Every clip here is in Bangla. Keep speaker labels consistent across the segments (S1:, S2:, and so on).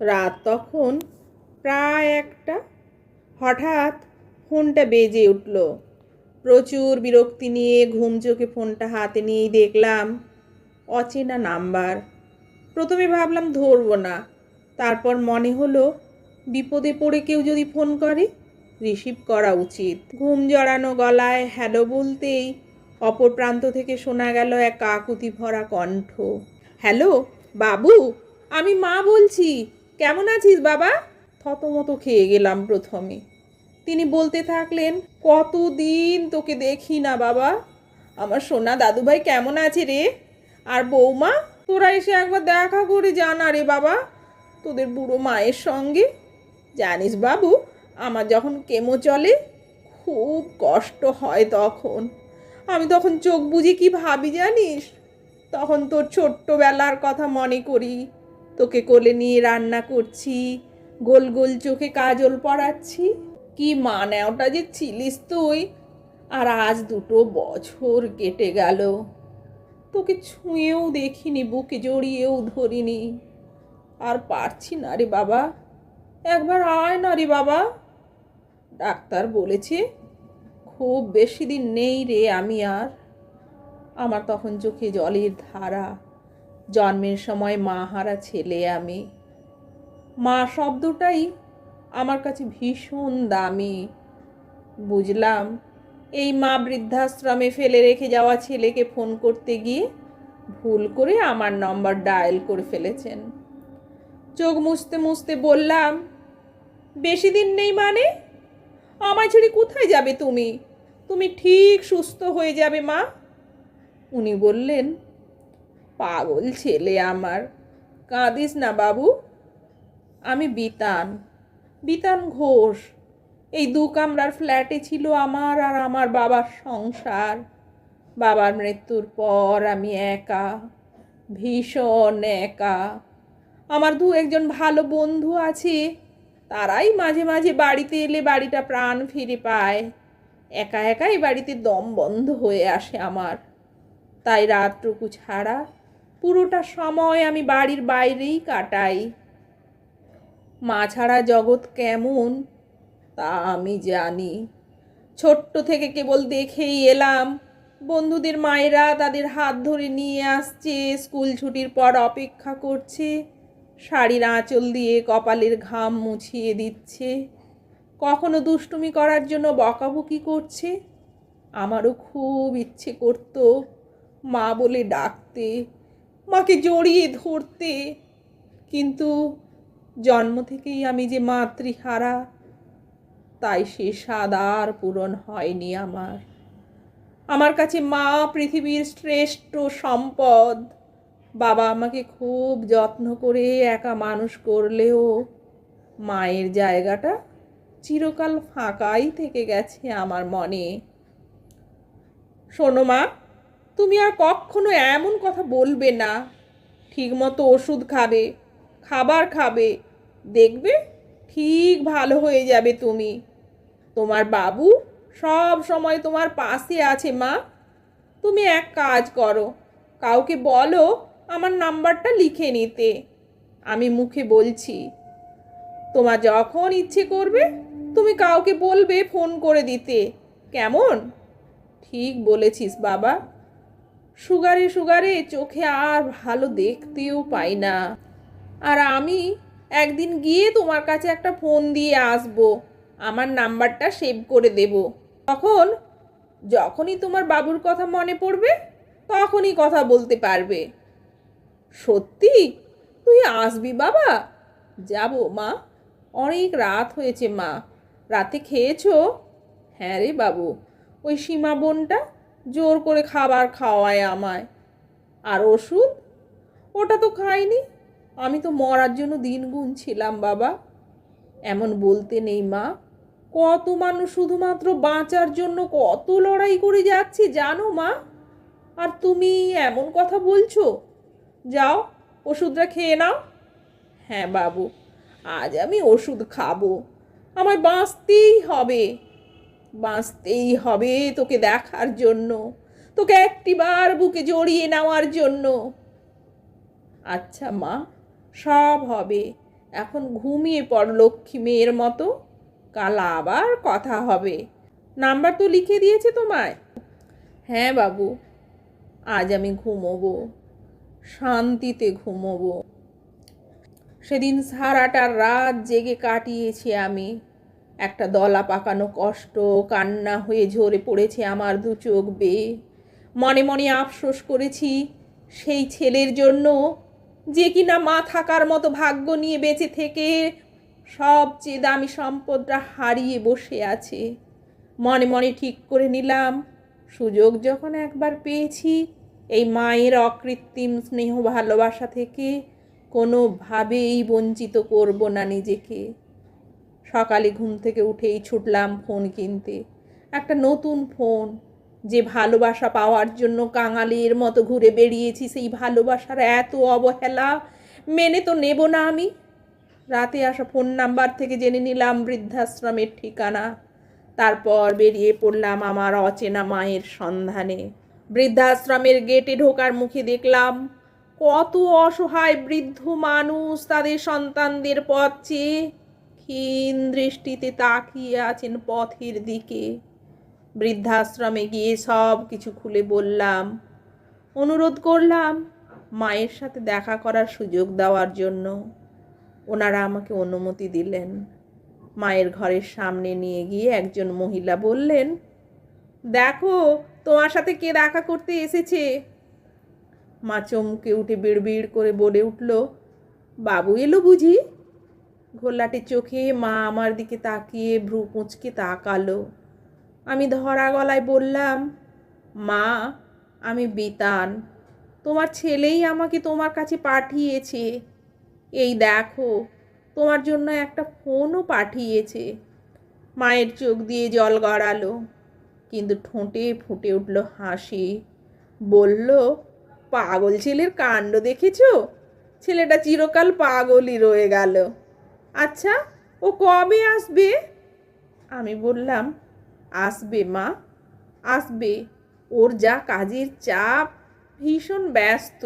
S1: রাত তখন প্রায় একটা। হঠাৎ ফোনটা বেজে উঠল। প্রচুর বিরক্তি নিয়ে ঘুম চোখে ফোনটা হাতে নিয়েই দেখলাম, অচেনা নাম্বার। প্রথমে ভাবলাম ধরবো না। তারপর মনে হলো, বিপদে পড়ে কেউ যদি ফোন করে, রিসিভ করা উচিত। ঘুম জড়ানো গলায় হ্যালো বলতেই অপর প্রান্ত থেকে শোনা গেল এক কাকুতি ভরা কণ্ঠ। হ্যালো, বাবু, আমি মা বলছি। কেমন আছিস বাবা? থতমতো খেয়ে গেলাম প্রথমে। তিনি বলতে থাকলেন, কতদিন তোকে দেখি না বাবা। আমার সোনা দাদুভাই কেমন আছে রে? আর বৌমা, তোরা এসে একবার দেখা করে জানা রে বাবা, তোদের বুড়ো মায়ের সঙ্গে। জানিস বাবু, আমার যখন কেমো চলে, খুব কষ্ট হয় তখন। আমি তখন চোখ বুঝি কি ভাবি জানিস? তখন তোর ছোট্টবেলার কথা মনে করি। তোকে কোলে নিয়ে রান্না করছি, গোল গোল চোখে কাজল পড়াচ্ছি কি মানেওটা যে ছিলিস তুই? আর আজ দুটো বছর কেটে গেল। তোকে ছুঁয়েও দেখিনি, বুকে জড়িয়েও ধরিনি। আর পারছি না রে বাবা। একবার আয় না রে বাবা। ডাক্তার বলেছে, খুব বেশি দিন নেই রে আমি আর। আমার তখন চোখে জলের ধারা। জন্মের সময় মা হারা ছেলে আমি। মা শব্দটাই আমার কাছে ভীষণ দামি। বুঝলাম, এই মা বৃদ্ধাশ্রমে ফেলে রেখে যাওয়া ছেলেকে ফোন করতে গিয়ে ভুল করে আমার নম্বর ডায়াল করে ফেলেছেন। চোখ মুছতে মুছতে বললাম, বেশি দিন নেই মানে? আমায় ছেড়ে কোথায় যাবে তুমি? তুমি ঠিক সুস্থ হয়ে যাবে মা? উনি বললেন পাগল ছেলে আমার। কাঁদিস না বাবু। আমি বিতান। বিতান ঘোষ। এই দু কামরার ফ্ল্যাটে ছিল আমার আর আমার বাবার সংসার। বাবার মৃত্যুর পর আমি একা, ভীষণ একা। আমার দু একজন ভালো বন্ধু আছে, তারাই মাঝে মাঝে বাড়িতে এলে বাড়িটা প্রাণ ফিরে পায়। একা একাই বাড়িতে দম বন্ধ হয়ে আসে আমার। তাই রাতটুকু ছাড়া পুরোটা সময় আমি বাড়ির বাইরেই কাটাই। মা ছাড়া জগৎ কেমন তা আমি জানি। ছোট্ট থেকে কেবল দেখেই এলাম। বন্ধুদের মায়েরা তাদের হাত ধরে নিয়ে আসছে, স্কুল ছুটির পর অপেক্ষা করছে। শাড়ির আঁচল দিয়ে কপালের ঘাম মুছিয়ে দিচ্ছে। কখনো দুষ্টুমি করার জন্য বকাবকি করছে। আমারও খুব ইচ্ছে করতো মা বলে ডাকতে। মাকে জড়িয়ে ধরতে। কিন্তু জন্ম থেকেই আমি যে মাতৃহারা, তাই সে স্বাদ আর পূরণ হয়নি আমার। আমার কাছে মা পৃথিবীর শ্রেষ্ঠ সম্পদ। বাবা আমাকে খুব যত্ন করে একা মানুষ করলেও মায়ের জায়গাটা চিরকাল ফাঁকাই থেকে গেছে আমার মনে। শোনো মা তুমি আর কখনো এমন কথা বলবে না। ঠিকমতো ওষুধ খাবে, খাবার খাবে, দেখবে ঠিক ভালো হয়ে যাবে তুমি। তোমার বাবু সব সময় তোমার পাশে আছে মা। তুমি এক কাজ করো, কাউকে বলো আমার নাম্বারটা লিখে নিতে। আমি মুখে বলছি, তোমার যখন ইচ্ছে করবে তুমি কাউকে বলবে ফোন করে দিতে। কেমন? ঠিক বলেছিস বাবা। সুগারে সুগারে চোখে আর ভালো দেখতেও পাই না। আর আমি একদিন গিয়ে তোমার কাছে একটা ফোন দিয়ে আসব, আমার নাম্বারটা সেভ করে দেব। তখন, যখনই তোমার বাবুর কথা মনে পড়বে, তখনই কথা বলতে পারবে। সত্যি? তুই আসবি বাবা? যাব মা। অনেক রাত হয়েছে মা। রাতে খেয়েছো? হ্যাঁ রে বাবু। ওই সীমা বোনটা? জোর করে খাবার খাওয়ায় আমায়। আর ওষুধ? ওটা তো খাইনি। আমি তো মরার জন্য দিন গুনছিলাম, বাবা। এমন বলতে নেই, মা। কত মানুষ শুধুমাত্র বাঁচার জন্য কত লড়াই করে যাচ্ছে, জানো, মা? আর তুমি এমন কথা বলছো? যাও, ওষুধটা খেয়ে নাও। হ্যাঁ বাবু, আজ আমি ওষুধ খাব। আমায় বাঁচতেই হবে। বাঁচতেই হবে তোকে দেখার জন্য। তোকে একটিবার বুকে জড়িয়ে নেওয়ার জন্য। আচ্ছা মা, সব হবে। এখন ঘুমিয়ে পড় লক্ষ্মী মেয়ের মতো। কাল আবার কথা হবে। নাম্বার তো লিখে দিয়েছে তোমায়। হ্যাঁ বাবু, আজ আমি ঘুমোবো। শান্তিতে ঘুমোবো। সেদিন সারাটা রাত জেগে কাটিয়েছি আমি। একটা দলা পাকানো কষ্ট, কান্না হয়ে ঝরে পড়েছে আমার দু চোখ বেয়ে মনে মনে আফসোস করেছি, সেই ছেলের জন্য যে কিনা মা থাকার মতো ভাগ্য নিয়ে বেঁচে থেকে সবচেয়ে দামি সম্পদটা হারিয়ে বসে আছে। মনে মনে ঠিক করে নিলাম, সুযোগ যখন একবার পেয়েছি, এই মায়ের অকৃত্রিম স্নেহ ভালোবাসা থেকে কোনোভাবেই বঞ্চিত করব না নিজেকে। সকালে ঘুম থেকে উঠেই ছুটলাম ফোন কিনতে। একটা নতুন ফোন, যে ভালোবাসা পাওয়ার জন্য কাঙালির মতো ঘুরে বেরিয়েছি সেই ভালোবাসার এত অবহেলা মেনে তো নেব না আমি। রাতে আসা ফোন নাম্বার থেকে জেনে নিলাম বৃদ্ধাশ্রমের ঠিকানা। তারপর বেরিয়ে পড়লাম আমার অচেনা মায়ের সন্ধানে। বৃদ্ধাশ্রমের গেটে ঢোকার মুখে দেখলাম, কত অসহায় বৃদ্ধ মানুষ তাদের সন্তানদের পথ চেয়ে ক্ষীণ দৃষ্টিতে তাকিয়ে আছেন পথের দিকে। বৃদ্ধাশ্রমে গিয়ে সব কিছু খুলে বললাম, অনুরোধ করলাম মায়ের সাথে দেখা করার সুযোগ দেওয়ার জন্য। ওনারা আমাকে অনুমতি দিলেন। মায়ের ঘরের সামনে নিয়ে গিয়ে একজন মহিলা বললেন, দেখো, তোমার সাথে কে দেখা করতে এসেছে? মা চমকে উঠে বিড়বিড় করে বলে উঠল, বাবু এলো বুঝি? ঘোলাটে চোখে মা আমার দিকে তাকিয়ে ভ্রু কুঁচকে তাকালো। আমি ধরা গলায় বললাম, মা, আমি বিতান। তোমার ছেলেই আমাকে তোমার কাছে পাঠিয়েছে। এই দেখো, তোমার জন্য একটা ফোনও পাঠিয়েছে। মায়ের চোখ দিয়ে জল গড়ালো, কিন্তু ঠোঁটে ফুটে উঠল হাসি। বলল, পাগল ছেলের কাণ্ড দেখেছ? ছেলেটা চিরকাল পাগলই রয়ে গেল। আচ্ছা ও কবে আসবে? আমি বললাম, আসবে মা, আসবে। ওর যা কাজের চাপ, ভীষণ ব্যস্ত।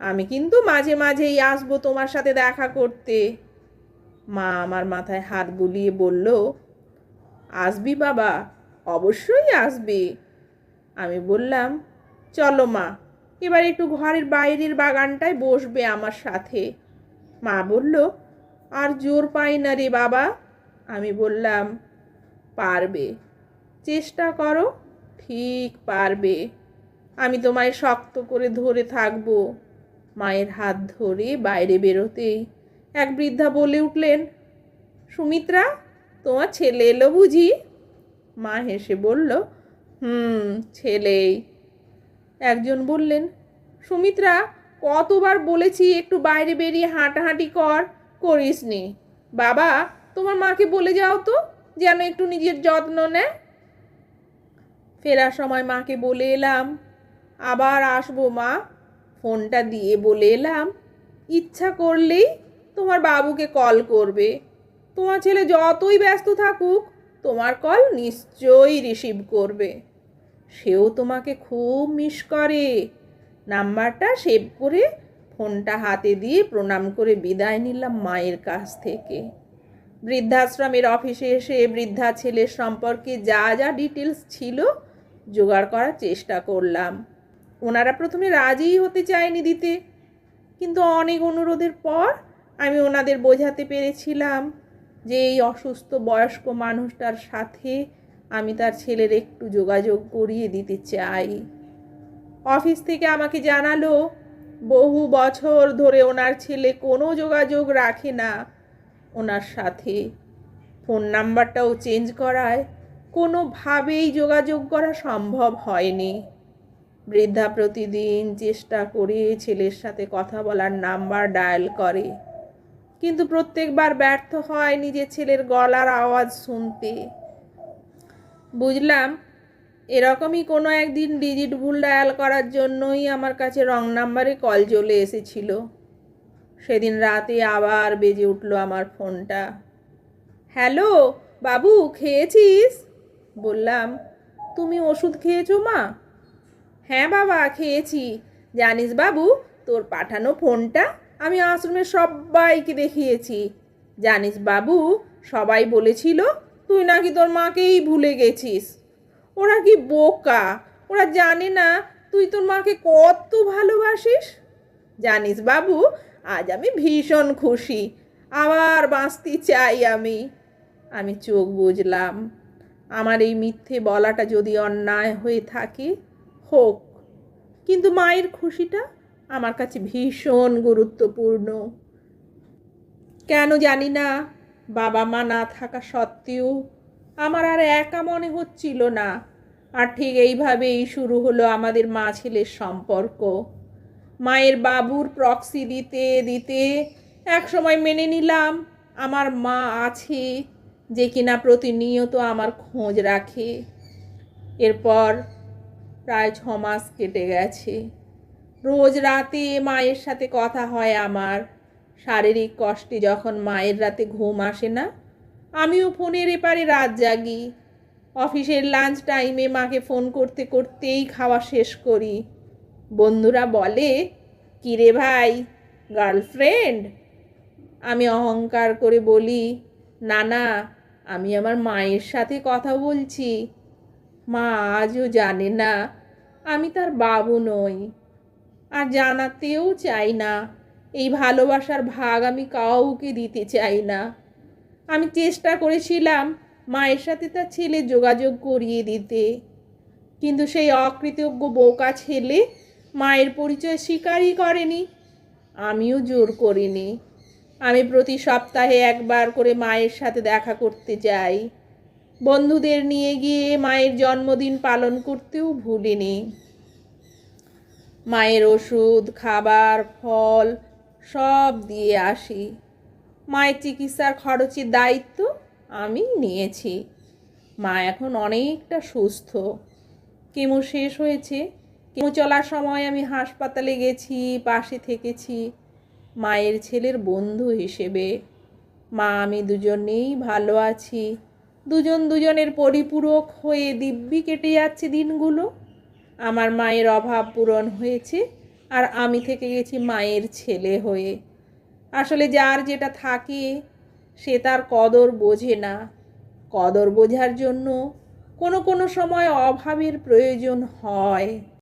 S1: আমি কিন্তু মাঝে মাঝেই আসব তোমার সাথে দেখা করতে। মা আমার মাথায় হাত বুলিয়ে বলল, আসবি বাবা, অবশ্যই আসবে। আমি বললাম, চলো মা, এবার একটু ঘরের বাইরের বাগানটায় বসবে আমার সাথে। মা বলল আর জোর পাই না রে বাবা। আমি বললাম, পারবে। চেষ্টা করো, ঠিক পারবে। আমি তোমায় শক্ত করে ধরে থাকব। মায়ের হাত ধরে বাইরে বেরোতেই এক বৃদ্ধা বলে উঠলেন, সুমিত্রা, তোমার ছেলে এলো বুঝি? মা হেসে বলল, হুম, ছেলেই। একজন বললেন, সুমিত্রা, কতবার বলেছি একটু বাইরে বেরিয়ে হাঁটাহাঁটি কর। করিসনি। বাবা, তোমার মাকে বলে যাও তো, যেন একটু নিজের যত্ন নেয়। ফেরার সময় মাকে বলে এলাম। আবার আসব মা, ফোনটা দিয়ে বলে এলাম। ইচ্ছা করলেই তোমার বাবুকে কল করবে। তোমার ছেলে যতই ব্যস্ত থাকুক, তোমার কল নিশ্চয়ই রিসিভ করবে। সেও তোমাকে খুব মিস করে। নাম্বারটা সেভ করে ফোনটা হাতে দিয়ে প্রণাম করে বিদায় নিলাম মায়ের কাছ থেকে। বৃদ্ধাশ্রমের অফিসে এসে বৃদ্ধা ছেলের সম্পর্কে যা যা ডিটেলস ছিল জোগাড় করার চেষ্টা করলাম। ওনারা প্রথমে রাজিই হতে চায়নি দিতে, কিন্তু অনেক অনুরোধের পর আমি ওনাদের বোঝাতে পেরেছিলাম যে এই অসুস্থ বয়স্ক মানুষটার সাথে আমি তার ছেলের একটু যোগাযোগ করিয়ে দিতে চাই। অফিস থেকে আমাকে জানালো বহু বছর ধরে ওনার ছেলে কোনো যোগাযোগ রাখে না। ওনার সাথে ফোন নাম্বারটাও চেঞ্জ করায়। কোনোভাবেই যোগাযোগ করা সম্ভব হয়নি। বৃদ্ধা প্রতিদিন চেষ্টা করে ছেলের সাথে কথা বলার নাম্বার ডায়াল করে। কিন্তু প্রত্যেকবার ব্যর্থ হয় নিজের ছেলের গলার আওয়াজ শুনতে। বুঝলাম এরকমই কোনো একদিন ডিজিট ভুল ডায়াল করার জন্যই আমার কাছে রং নাম্বারে কল চলে এসেছিল। সেদিন রাতে আবার বেজে উঠল আমার ফোনটা। হ্যালো, বাবু, খেয়েছিস? বললাম। তুমি ওষুধ খেয়েছো মা? হ্যাঁ বাবা, খেয়েছি। জানিস বাবু, তোর পাঠানো ফোনটা আমি আশ্রমের সবাইকে দেখিয়েছি। জানিস বাবু, সবাই বলেছিল তুই নাকি তোর মাকেই ভুলে গেছিস। ওরা কি বোকা? ওরা জানে না তুই তোর মাকে কত ভালোবাসিস? জানিস বাবু, আজ আমি ভীষণ খুশি। আবার বাঁচতে চাই আমি। আমি চোখ বুঝলাম আমার এই মিথ্যে বলাটা যদি অন্যায় হয়ে থাকে, হোক। কিন্তু মায়ের খুশিটা আমার কাছে ভীষণ গুরুত্বপূর্ণ। কেন জানি না বাবা মা না থাকা সত্ত্বেও আমার আর একা মনে হচ্ছিল না। আর ঠিক এইভাবেই শুরু হলো আমাদের মা ছেলের সম্পর্ক। মায়ের বাবুর প্রক্সি দিতে দিতে এক সময় মেনে নিলাম, আমার মা আছে যে কিনা প্রতিনিয়ত আমার খোঁজ রাখে। এরপর প্রায় ছ মাস কেটে গেছে। রোজ রাতে মায়ের সাথে কথা হয় আমার। শারীরিক কষ্টে যখন মায়ের রাতে ঘুম আসে না আমিও ফোনের এপারে রাত জাগি। অফিসের লাঞ্চ টাইমে মাকে ফোন করতে করতেই খাওয়া শেষ করি। বন্ধুরা বলে, কিরে ভাই গার্লফ্রেন্ড আমি অহংকার করে বলি, না না, আমি আমার মায়ের সাথে কথা বলছি। মা আজও জানে না, আমি তার বাবু নই। আর জানাতেও চাই না, এই ভালোবাসার ভাগ আমি কাউকে দিতে চাই না। আমি চেষ্টা করেছিলাম মায়ের সাথে তার ছেলে যোগাযোগ করিয়ে দিতে। কিন্তু সেই অকৃতজ্ঞ বোকা ছেলে মায়ের পরিচয় স্বীকারই করেনি। আমিও জোর করিনি। আমি প্রতি সপ্তাহে একবার করে মায়ের সাথে দেখা করতে যাই। বন্ধুদের নিয়ে গিয়ে মায়ের জন্মদিন পালন করতেও ভুলিনি। মায়ের ওষুধ, খাবার, ফল সব দিয়ে আসি। মায়ের চিকিৎসার খরচের দায়িত্ব আমি নিয়েছি। মা এখন অনেকটা সুস্থ। কেমো শেষ হয়েছে। কেমো চলার সময় আমি হাসপাতালে গেছি, পাশে থেকেছি। মায়ের ছেলের বন্ধু হিসেবে। মা, আমি দুজনেই ভালো আছি। দুজন দুজনের পরিপূরক হয়ে দিব্যি কেটে যাচ্ছে দিনগুলো। আমার মায়ের অভাব পূরণ হয়েছে আর আমি থেকে গেছি মায়ের ছেলে হয়ে। আসলে যার যেটা থাকে, সে তার কদর বোঝে না। কদর বোঝার জন্য কোনো কোনো সময় অভাবের প্রয়োজন হয়।